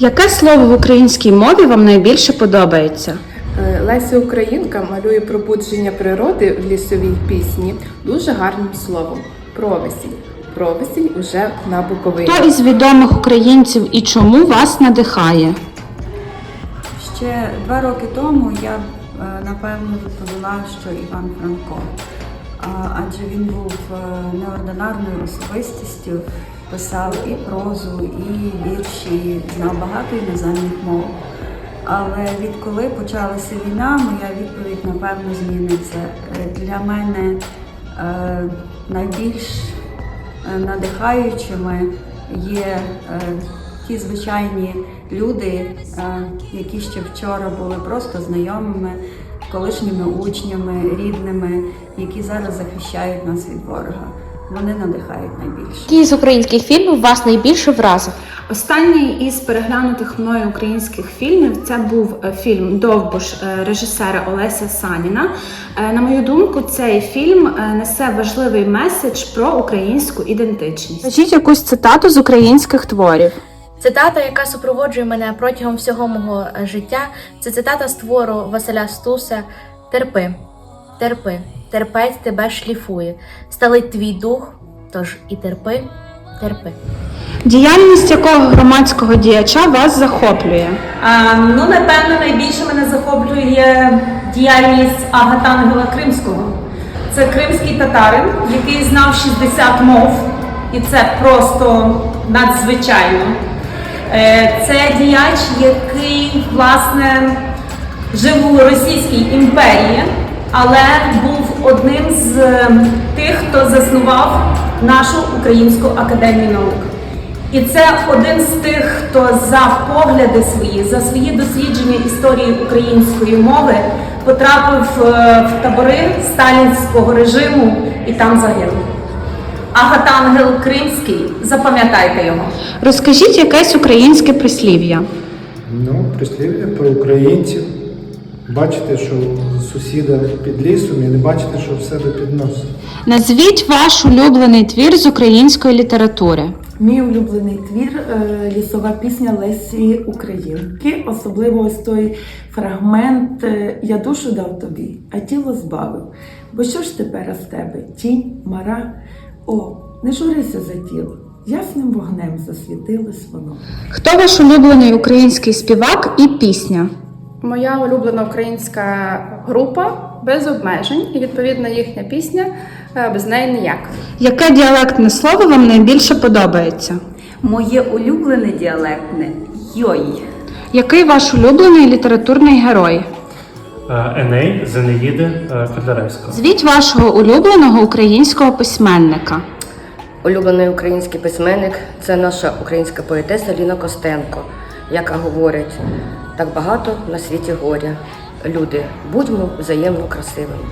Яке слово в українській мові вам найбільше подобається? Е, Леся Українка малює пробудження природи в лісовій пісні дуже гарним словом. Провесінь. Провесінь уже на Буковині. Хто із відомих українців і чому вас надихає? Ще два роки тому я е, напевно відповіла, що Іван Франко, адже він був е, неординарною особистістю, писав і прозу, і вірші, знав багато іноземних мов. Але відколи почалася війна, моя відповідь напевно зміниться. Е, Для мене е, найбільш е, надихаючими є ті звичайні люди, які ще вчора були просто знайомими, колишніми учнями, рідними, які зараз захищають нас від ворога. Вони надихають найбільше. Який з українських фільмів вас найбільше вразив? Останній із переглянутих мною українських фільмів це був е, фільм Довбуш е, режисера Олеся Саніна. Е, На мою думку, цей фільм несе важливий меседж про українську ідентичність. Скажіть якусь цитату з українських творів. Цитата, яка супроводжує мене протягом всього мого життя, це цитата з твору Василя Стуса Терпи, терпи, терпець тебе шліфує, сталить твій дух, тож і терпи, терпи. Діяльність якого громадського діяча вас захоплює? А, ну, напевно, найбільше мене захоплює діяльність Агатангела Кримського. Це кримський татарин, який знав 60 мов, і це просто надзвичайно. Е, Це діяч, який, власне, жив у Російській імперії, але був одним з е, тих, хто заснував нашу Українську академію наук. І це один з тих, хто за погляди свої, за свої дослідження історії української мови потрапив е, в табори сталінського режиму і там загинув. Агатангел Кримський, запам'ятайте його. Розкажіть якесь українське прислів'я. Ну, прислів'я про українців. Бачите, що сусіда під лісом і не бачите, що в себе під носом. Назвіть ваш улюблений твір з української літератури. Мій улюблений твір е, лісова пісня Лесі Українки. Особливо ось той фрагмент е, Я душу дав тобі, а тіло збавив. Бо що ж тепер з тебе? Тінь, мара? О, не журися за тіло. Ясним вогнем засвітилось воно. Хто ваш улюблений український співак і пісня? Моя улюблена українська група без обмежень, і відповідно їхня пісня е, без неї ніяк. Яке діалектне слово вам найбільше подобається? Моє улюблене діалектне йой. Який ваш улюблений літературний герой? Е, Еней з Енеїди е, Звіть вашого улюбленого українського письменника. Улюблений український письменник це наша українська поетеса Ліна Костенко, яка говорить так багато на світі горя. Люди, будьмо взаємно красивими.